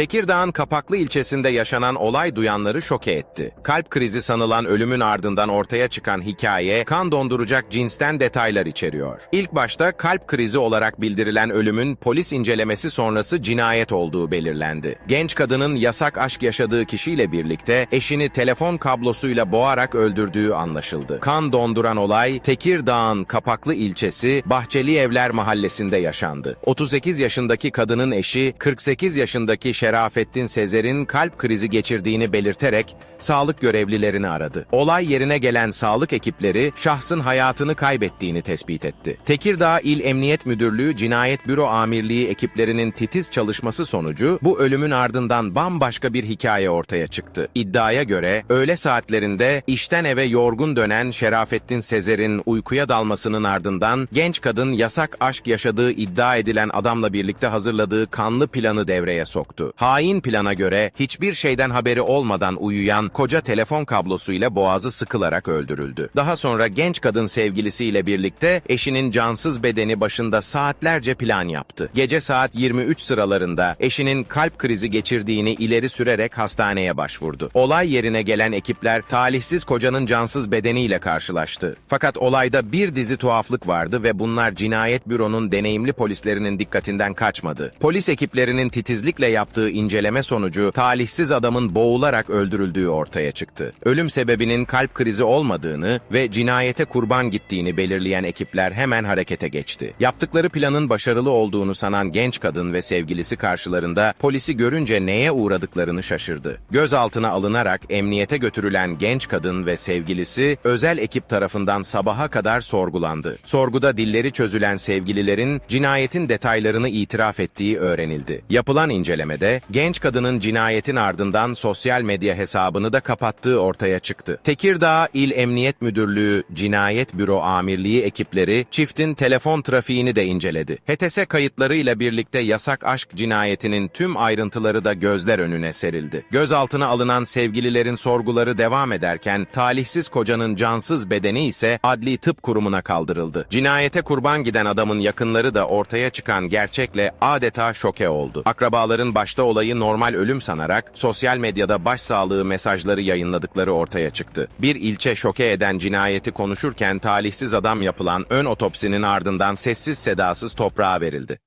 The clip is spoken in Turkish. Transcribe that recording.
Tekirdağ'ın Kapaklı ilçesinde yaşanan olay duyanları şoke etti. Kalp krizi sanılan ölümün ardından ortaya çıkan hikaye kan donduracak cinsten detaylar içeriyor. İlk başta kalp krizi olarak bildirilen ölümün polis incelemesi sonrası cinayet olduğu belirlendi. Genç kadının yasak aşk yaşadığı kişiyle birlikte eşini telefon kablosuyla boğarak öldürdüğü anlaşıldı. Kan donduran olay Tekirdağ'ın Kapaklı ilçesi Bahçeli Evler mahallesinde yaşandı. 38 yaşındaki kadının eşi 48 yaşındaki Şerafettin Sezer'in kalp krizi geçirdiğini belirterek sağlık görevlilerini aradı. Olay yerine gelen sağlık ekipleri şahsın hayatını kaybettiğini tespit etti. Tekirdağ İl Emniyet Müdürlüğü Cinayet Büro Amirliği ekiplerinin titiz çalışması sonucu bu ölümün ardından bambaşka bir hikaye ortaya çıktı. İddiaya göre öğle saatlerinde işten eve yorgun dönen Şerafettin Sezer'in uykuya dalmasının ardından genç kadın yasak aşk yaşadığı iddia edilen adamla birlikte hazırladığı kanlı planı devreye soktu. Hain plana göre hiçbir şeyden haberi olmadan uyuyan koca telefon kablosuyla boğazı sıkılarak öldürüldü. Daha sonra genç kadın sevgilisiyle birlikte eşinin cansız bedeni başında saatlerce plan yaptı. Gece saat 23 sıralarında eşinin kalp krizi geçirdiğini ileri sürerek hastaneye başvurdu. Olay yerine gelen ekipler talihsiz kocanın cansız bedeniyle karşılaştı. Fakat olayda bir dizi tuhaflık vardı ve bunlar cinayet büronun deneyimli polislerinin dikkatinden kaçmadı. Polis ekiplerinin titizlikle yaptığı inceleme sonucu talihsiz adamın boğularak öldürüldüğü ortaya çıktı. Ölüm sebebinin kalp krizi olmadığını ve cinayete kurban gittiğini belirleyen ekipler hemen harekete geçti. Yaptıkları planın başarılı olduğunu sanan genç kadın ve sevgilisi karşılarında polisi görünce neye uğradıklarını şaşırdı. Gözaltına alınarak emniyete götürülen genç kadın ve sevgilisi özel ekip tarafından sabaha kadar sorgulandı. Sorguda dilleri çözülen sevgililerin cinayetin detaylarını itiraf ettiği öğrenildi. Yapılan incelemede genç kadının cinayetin ardından sosyal medya hesabını da kapattığı ortaya çıktı. Tekirdağ İl Emniyet Müdürlüğü Cinayet Büro Amirliği ekipleri çiftin telefon trafiğini de inceledi. HTS kayıtlarıyla birlikte yasak aşk cinayetinin tüm ayrıntıları da gözler önüne serildi. Gözaltına alınan sevgililerin sorguları devam ederken talihsiz kocanın cansız bedeni ise adli tıp kurumuna kaldırıldı. Cinayete kurban giden adamın yakınları da ortaya çıkan gerçekle adeta şoke oldu. Akrabaların başta olayı normal ölüm sanarak sosyal medyada başsağlığı mesajları yayınladıkları ortaya çıktı. Bir ilçe şoke eden cinayeti konuşurken talihsiz adam yapılan ön otopsinin ardından sessiz sedasız toprağa verildi.